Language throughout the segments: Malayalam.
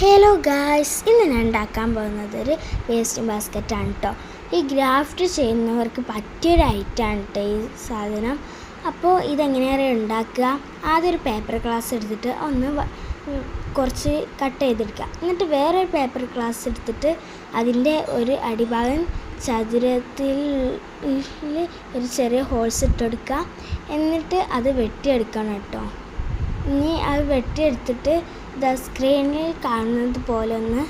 ഹലോ ഗായ്സ് ഇന്ന് ഞാൻ ഉണ്ടാക്കാൻ പോകുന്നത് ഒരു വേസ്റ്റ് ബാസ്ക്കറ്റാണ് കേട്ടോ ഈ ഗ്രാഫ്റ്റ് ചെയ്യുന്നവർക്ക് പറ്റിയൊരു ഐറ്റമാണ് കേട്ടോ ഈ സാധനം. അപ്പോൾ ഇതെങ്ങനെയാണ് ഉണ്ടാക്കുക? ആദ്യം ഒരു പേപ്പർ ക്ലാസ് എടുത്തിട്ട് ഒന്ന് കുറച്ച് കട്ട് ചെയ്തെടുക്കുക. എന്നിട്ട് വേറൊരു പേപ്പർ ക്ലാസ് എടുത്തിട്ട് അതിന്റെ ഒരു അടിഭാഗം ചതുരത്തിൽ ഒരു ചെറിയ ഹോൾസ് ഇട്ടെടുക്കുക എന്നിട്ട് അത് വെട്ടിയെടുക്കണം കേട്ടോ ഇനി അത് വെട്ടിയെടുത്തിട്ട് ദ സ്ക്രീനിൽ കാണുന്നത് പോലെ ഒന്ന്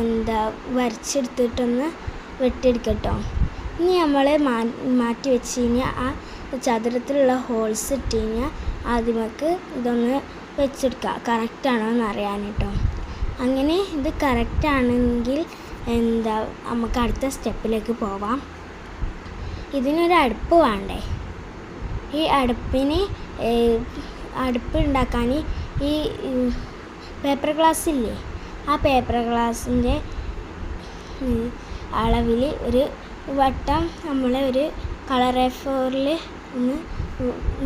എന്താ വരച്ചെടുത്തിട്ടൊന്ന് വെട്ടിയെടുക്കട്ടോ. ഇനി നമ്മൾ മാ മാറ്റി വെച്ച് കഴിഞ്ഞാൽ ആ ചതുരത്തിലുള്ള ഹോൾസ് ഇട്ട് കഴിഞ്ഞാൽ ആദ്യമൊക്കെ ഇതൊന്ന് വെച്ചെടുക്കുക കറക്റ്റാണോ എന്ന് അറിയാൻ കേട്ടോ അങ്ങനെ ഇത് കറക്റ്റാണെങ്കിൽ എന്താ നമുക്ക് അടുത്ത സ്റ്റെപ്പിലേക്ക് പോവാം. ഇതിനൊരു അടുപ്പ് വേണ്ടേ? ഈ അടുപ്പിന് അടുപ്പ് ഉണ്ടാക്കാൻ ഈ പേപ്പർ ഗ്ലാസ് ഇല്ലേ ആ പേപ്പർ ഗ്ലാസിന്റെ അളവിൽ ഒരു വട്ടം നമ്മൾ ഒരു കളർ എ ഒന്ന്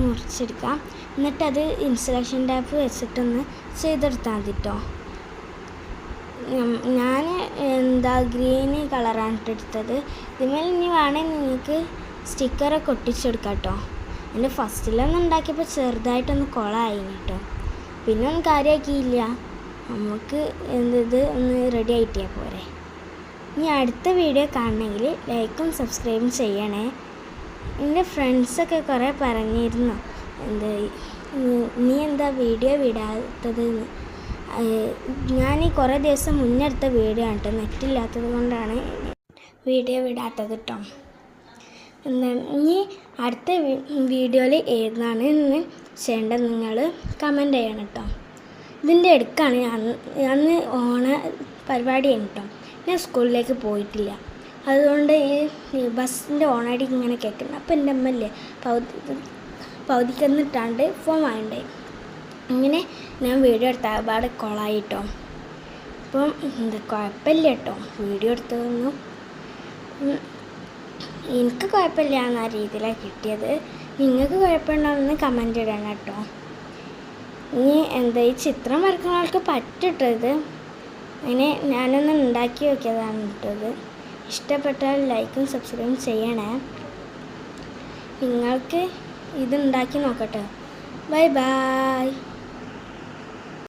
മുറിച്ചെടുക്കാം. എന്നിട്ടത് ഇൻസുലേഷൻ ടാപ്പ് വെച്ചിട്ടൊന്ന് ചെയ്തെടുത്താൽ മതി കേട്ടോ ഞാൻ എന്താ ഗ്രീൻ കളറാണ് എടുത്തത്. ഇതിന്മേൽ ഇനി വേണമെങ്കിൽ നിങ്ങൾക്ക് സ്റ്റിക്കറൊക്കെ ഒട്ടിച്ചെടുക്കാം കേട്ടോ എന്റെ ഫസ്റ്റിലൊന്നും ഉണ്ടാക്കിയപ്പോൾ ചെറുതായിട്ടൊന്ന് കുളമായി കേട്ടോ പിന്നെ ഒന്നും കാര്യമാക്കിയില്ല നമുക്ക് എന്തത് ഒന്ന് റെഡി ആയിട്ടിയാ പോരെ. ഇനി അടുത്ത വീഡിയോ കാണണമെങ്കിൽ ലൈക്കും സബ്സ്ക്രൈബും ചെയ്യണേ. എന്റെ ഫ്രണ്ട്സൊക്കെ കുറേ പറഞ്ഞിരുന്നു. എന്ത് നീ- എന്താ വീഡിയോ വിടാത്തത് ഞാൻ ഈ കുറേ ദിവസം മുന്നേ എടുത്ത വീഡിയോ ആണ് കേട്ടോ. നെറ്റില്ലാത്തത് കൊണ്ടാണ് വീഡിയോ വിടാത്തത് കേട്ടോ. എന്താണ് ഇനി അടുത്ത വീഡിയോയിൽ ഏതാണ് എന്ന് ചെയ്യേണ്ടത് നിങ്ങൾ കമന്റ് ചെയ്യണം കേട്ടോ ഇതിന്റെ ഞാൻ അന്ന് ഓണ പരിപാടിയാണ് കേട്ടോ ഞാൻ സ്കൂളിലേക്ക് പോയിട്ടില്ല. അതുകൊണ്ട് ഈ ബസ്സിന്റെ ഓണടി ഇങ്ങനെ കേൾക്കുന്നത് അപ്പോൾ എന്റെ അമ്മല്ലേ പൗതി പൗതിക്കെന്നിട്ടാണ്ട് ഫോൺ വാങ്ങണ്ടേ. അങ്ങനെ ഞാൻ വീഡിയോ എടുത്ത ഒരുപാട് കൊളായി കേട്ടോ അപ്പം എന്താ കുഴപ്പമില്ല കേട്ടോ വീഡിയോ എടുത്തതൊന്നും. എനിക്ക് കുഴപ്പമില്ല എന്ന രീതിയിലാണ് കിട്ടിയത്. നിങ്ങൾക്ക് കുഴപ്പമുണ്ടോയെന്ന് കമന്റ് ഇടണം കേട്ടോ. ഇനി എന്താ ഈ ചിത്രം വരക്കുന്ന ആൾക്ക് പറ്റിട്ടോ ഇത് അങ്ങനെ ഞാനൊന്ന് ഉണ്ടാക്കി നോക്കിയതാണ് കിട്ടിയത് ഇഷ്ടപ്പെട്ടാൽ ലൈക്കും സബ്സ്ക്രൈബും ചെയ്യണേ. നിങ്ങൾക്ക് ഇത് ഉണ്ടാക്കി നോക്കട്ടെ. Bye bye